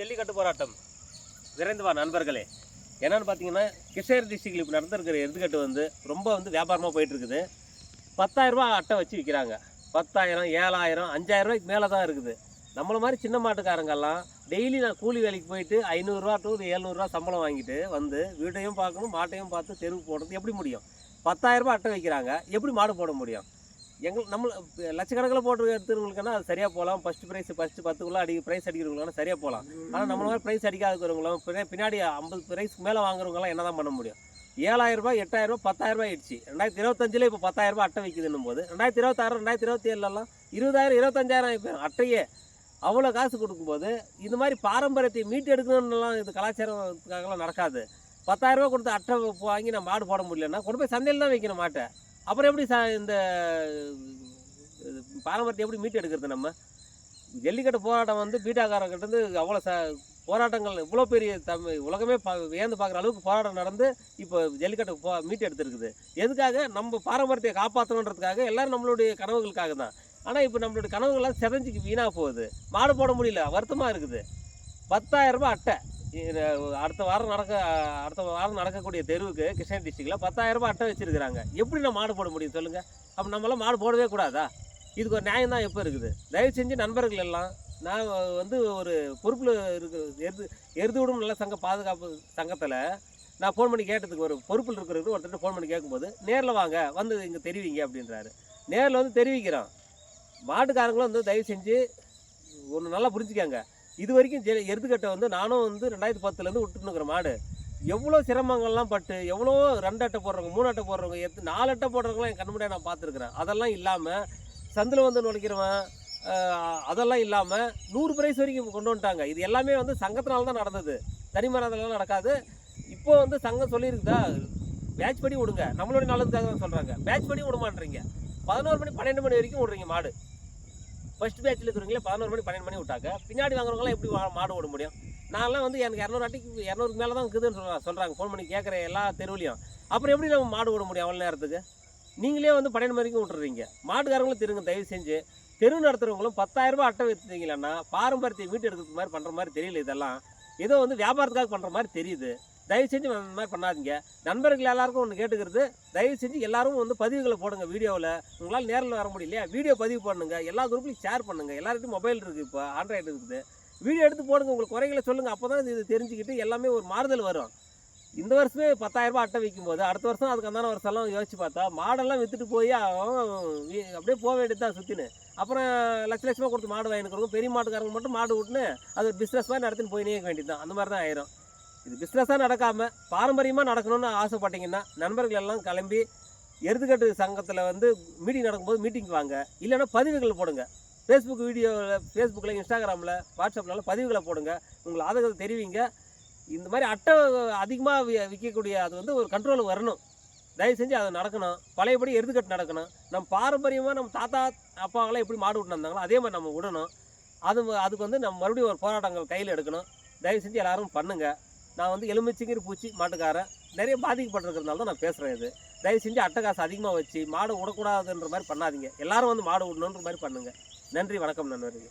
ஜல்லிக்கட்டு போராட்டம். விரைந்து வா நண்பர்களே. என்னென்னு பார்த்தீங்கன்னா கிருஷ்ணகிரி டிஸ்ட்ரிக்டில் இப்போ நடந்திருக்கிற எதுக்கட்டு வந்து ரொம்ப வந்து வியாபாரமாக போயிட்டுருக்குது. பத்தாயிரரூபா அட்டை வச்சு விற்கிறாங்க பத்தாயிரம் ஏழாயிரம் அஞ்சாயிரரூபாய்க்கு மேலே தான் இருக்குது. நம்மளை மாதிரி சின்ன மாட்டுக்காரங்கெல்லாம் டெய்லி நான் கூலி வேலைக்கு போயிட்டு ஐநூறுரூவா டு ஏழ்நூறுரூவா சம்பளம் வாங்கிட்டு வந்து வீட்டையும் பார்க்கணும் மாட்டையும் பார்த்து தெருவு போடுறது எப்படி முடியும்? பத்தாயிரரூபா அட்டை வைக்கிறாங்க. எப்படி மாடு போட முடியும்? எங்கள் நம்ம லட்சக்கணக்கில் போட்டு எடுத்துருவங்களுக்குன்னா அது சரியாக போகலாம். ஃபஸ்ட்டு ப்ரைஸ் ஃபஸ்ட்டு பத்துக்குள்ளே அடி ப்ரைஸ் அடிக்கிறவங்களும் சரியாக போகலாம். ஆனால் நம்மள மாதிரி ப்ரைஸ் அடிக்காதவங்களும் பின்னாடி ஐம்பது ப்ரைஸ்க்கு மேலே வாங்குறவங்களாம் என்ன தான் பண்ண முடியும்? ஏழாயிரம் ரூபாய் எட்டாயிரம் ரூபாய் பத்தாயிரம் ரூபாய் ஆயிடுச்சு. ரெண்டாயிரத்தி இருபத்தஞ்சில் இப்போ பத்தாயிரம் ரூபாய் அட்டை விற்குதுன்னும் போது ரெண்டாயிரத்தி இருபத்தாறு ரெண்டாயிரத்தி இருபத்தி ஏழுலலாம் இருபதாயிரம் இருபத்தஞ்சாயிரம் ஆகிப்போம் அட்டையே அவ்வளோ காசு கொடுக்கும்போது இது மாதிரி பாரம்பரியத்தை மீட்டு எடுக்கணும்னுலாம் இது கலாச்சாரத்துக்காகலாம் நடக்காது. பத்தாயிரம் கொடுத்து அட்டை வாங்கி நான் மாடு போட முடியலன்னா கொண்டு போய் சந்தையில் தான் வைக்கணும் மாட்டை. அப்புறம் எப்படி சா இந்த இது பாரம்பரியத்தை எப்படி மீட்டு எடுக்கிறது நம்ம? ஜல்லிக்கட்டு போராட்டம் வந்து பீட்டாக்காரங்கிட்ட இருந்து அவ்வளோ ச போராட்டங்கள் இவ்வளோ பெரிய தமிழ் உலகமே பா வியந்து பார்க்குற அளவுக்கு போராட்டம் நடந்து இப்போ ஜல்லிக்கட்டு போ மீட்டு எடுத்துருக்குது. எதுக்காக? நம்ம பாரம்பரியத்தை காப்பாற்றணுன்றதுக்காக எல்லாரும் நம்மளுடைய கனவுகளுக்காக தான். ஆனால் இப்போ நம்மளுடைய கனவுகள்லாம் செதஞ்சிக்கு வீணாக போகுது. மாடு போட முடியல வருத்தமாக இருக்குது. பத்தாயிரம் அட்டை. அடுத்த வாரம் நடக்க அடுத்த வாரம் நடக்கக்கூடிய தெருவுக்கு கிருஷ்ணகிரி டிஸ்ட்ரிக்டில் பத்தாயிரம் ரூபாய் அட்டை வச்சுருக்கிறாங்க. எப்படி நான் மாடு போட முடியும் சொல்லுங்கள் அப்போ நம்மளாம் மாடு போடவே கூடாதா? இதுக்கு ஒரு நியாயம் தான் எப்போ இருக்குது? தயவு செஞ்சு நண்பர்கள் எல்லாம் நான் வந்து ஒரு பொறுப்பில் இருக்கு எருது எருது விடும் நல்ல சங்க பாதுகாப்பு சங்கத்தில் நான் ஃபோன் பண்ணி கேட்டதுக்கு ஒரு பொறுப்பில் இருக்கிறவரு ஒருத்தர் ஃபோன் பண்ணி கேட்கும்போது நேரில் வாங்க வந்து இங்கே தெரிவிங்க அப்படின்றாரு. நேரில் வந்து தெரிவிக்கிறோம் மாட்டுக்காரங்களும் வந்து தயவு செஞ்சு ஒன்று நல்லா புரிஞ்சுக்கங்க. இது வரைக்கும் ஜெ எருதுகட்டை வந்து நானும் வந்து ரெண்டாயிரத்தி பத்துலேருந்து விட்டுனுக்குற மாடு. எவ்வளோ சிரமங்கள்லாம் பட்டு எவ்வளோ ரெண்டு அட்டை போடுறவங்க மூணு அட்டை போடுறவங்க எத்து நாலு அட்டை போடுறவங்களாம் என் கண்முடியாக நான் பார்த்துருக்குறேன். அதெல்லாம் இல்லாமல் சந்தில் வந்து நுழைக்கிறவன் அதெல்லாம் இல்லாமல் நூறு பிரைஸ் வரைக்கும் கொண்டு வந்துட்டாங்க. இது எல்லாமே வந்து சங்கத்தினால தான் நடந்தது. தனிமரதெல்லாம் நடக்காது. இப்போ வந்து சங்கம் சொல்லியிருக்குதா பேட்ச் படி விடுங்க. நம்மளுடைய நல்லதுக்காக தான் சொல்கிறாங்க பேட்ச் படி விட பதினோரு மணி பன்னெண்டு மணி வரைக்கும் விடுறீங்க மாடு. ஃபஸ்ட் பேட்சில் இருக்கிறவங்களே பதினோரு மணி பன்னெண்டு மணி விட்டாங்க. பின்னாடி வாங்குறவங்களாம் எப்படி மாடு ஓட முடியும்? நான்லாம் வந்து எனக்கு இரநூறு அட்டிக்கு இரநூறுக்கு மேலே தான் இருக்குதுன்னு சொல்கிறாங்க சொல்கிறாங்க ஃபோன் பண்ணி கேட்குற எல்லா தெருவிலையும். அப்புறம் எப்படி நம்ம மாடு ஓட முடியும் அவ்வளோ நேரத்துக்கு? நீங்களே வந்து பன்னெண்டு மணிக்கு விட்டுறீங்க. மாட்டுக்காரங்களும் திருங்க தயவு செஞ்சு. தெரு நடத்துறவங்களும் பத்தாயிரம் ரூபாய் அட்டை வச்சுருந்தீங்களன்னா பாரம்பரியத்தை வீட்டு எடுக்கிற மாதிரி பண்ணுற மாதிரி தெரியல இதெல்லாம். ஏதோ வந்து வியாபாரத்துக்காக பண்ணுற மாதிரி தெரியுது. தயவு செஞ்சு அந்த மாதிரி பண்ணாதீங்க. நண்பர்கள் எல்லாருக்கும் ஒன்று கேட்டுக்கிறது தயவு செஞ்சு எல்லாரும் வந்து பதிவுகளை போடுங்க வீடியோவில். உங்களால் நேரில் வர முடியலையா வீடியோ பதிவு பண்ணுங்க எல்லா குரூப்லையும் ஷேர் பண்ணுங்க. எல்லார்கிட்டையும் மொபைல் இருக்குது இப்போ ஆண்ட்ராய்டு இருக்குது. வீடியோ எடுத்து போடுங்க உங்களுக்கு குறைகளை சொல்லுங்கள் அப்போ தான் இது தெரிஞ்சுக்கிட்டு எல்லாமே ஒரு மாறுதல் வரும். இந்த வருஷமே பத்தாயிரரூபா அட்டை விற்கும் போது அடுத்த வருஷம் அதுக்கு அந்தான வருஷம்லாம் யோசிச்சு பார்த்தா மாடெல்லாம் விற்றுட்டு போய் அப்படியே போக வேண்டியது தான் சுற்றினு அப்புறம் லட்ச லட்சமாக கொடுத்து மாடு வாங்கிக்கிறவங்க பெரிய மாட்டுக்காரங்க மட்டும் மாடு விட்டுன்னு அது பிஸ்னஸ் மாதிரி நடத்தின்னு போயினே வேண்டியது தான். அந்த மாதிரி தான் ஆயிரும். இது பிஸ்னஸாக நடக்காமல் பாரம்பரியமாக நடக்கணும்னு ஆசைப்பட்டீங்கன்னா நண்பர்கள் எல்லாம் கிளம்பி எருதுகட்டு சங்கத்தில் வந்து மீட்டிங் நடக்கும்போது மீட்டிங் வாங்க. இல்லைன்னா பதிவுகள் போடுங்க. ஃபேஸ்புக் வீடியோவில் ஃபேஸ்புக்கில் இன்ஸ்டாகிராமில் வாட்ஸ்அப்லலாம் பதிவுகளை போடுங்க. உங்களை ஆதரவு தெரிவிங்க. இந்த மாதிரி அட்டை அதிகமாக வி விற்கக்கூடிய அது வந்து ஒரு கண்ட்ரோலுக்கு வரணும். தயவு செஞ்சு அது நடக்கணும். பழையபடி எருதுக்கட்டு நடக்கணும். நம்ம பாரம்பரியமாக நம்ம தாத்தா அப்பாவெல்லாம் எப்படி மாடு விட்டு அதே மாதிரி நம்ம விடணும். அது அதுக்கு வந்து நம்ம மறுபடியும் ஒரு போராட்டங்கள் கையில் எடுக்கணும். தயவு செஞ்சு எல்லோரும் பண்ணுங்கள் நான் வந்து எலுமிச்சிங்கிற பூச்சி மாட்டுக்காரன். நிறைய பாதிக்கப்பட்டிருக்கிறதுனால தான் நான் பேசுகிறேன் இது. தயவு செஞ்சு அட்டை காசு அதிகமாக வச்சு மாடு விடக்கூடாதுன்ற மாதிரி பண்ணாதீங்க. எல்லாரும் வந்து மாடு விடணுன்ற மாதிரி பண்ணுங்கள் நன்றி வணக்கம் நண்பர்களே.